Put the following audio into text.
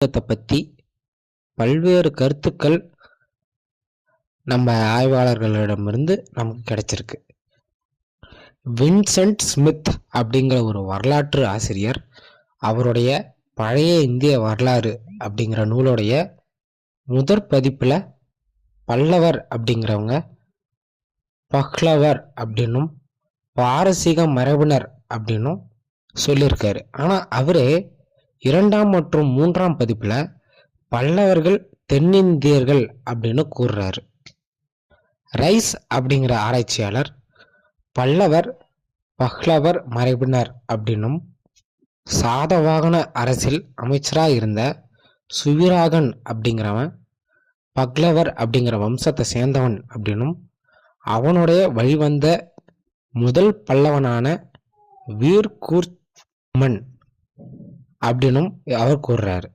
சமூகத்தை பற்றி பல்வேறு கருத்துக்கள் நம்ம ஆய்வாளர்களிடமிருந்து நமக்கு கிடைச்சிருக்கு. வின்சென்ட் ஸ்மித் அப்படிங்கிற ஒரு வரலாற்று ஆசிரியர் அவருடைய பழைய இந்திய வரலாறு அப்படிங்கிற நூலுடைய முதற் பதிப்பில் பல்லவர் அப்படிங்கிறவங்க பஹ்லவர் அப்படின்னும் பாரசீக மரபினர் அப்படின்னும் சொல்லியிருக்காரு. ஆனால் அவரே இரண்டாம் மற்றும் மூன்றாம் பதிப்பில் பல்லவர்கள் தென்னிந்தியர்கள் அப்படின்னு கூறுறாரு. ரைஸ் அப்படிங்கிற ஆராய்ச்சியாளர் பல்லவர் பஹ்லவர் மரபினர் அப்படின்னும் சாதவாகன அரசில் அமைச்சராக இருந்த சுவிராகன் அப்படிங்கிறவன் பக்லவர் அப்படிங்கிற வம்சத்தை சேர்ந்தவன் அப்படின்னும் அவனுடைய வழிவந்த முதல் பல்லவனான வீர்கூர்மன் அப்படின்னும் அவர் கூறுறாரு.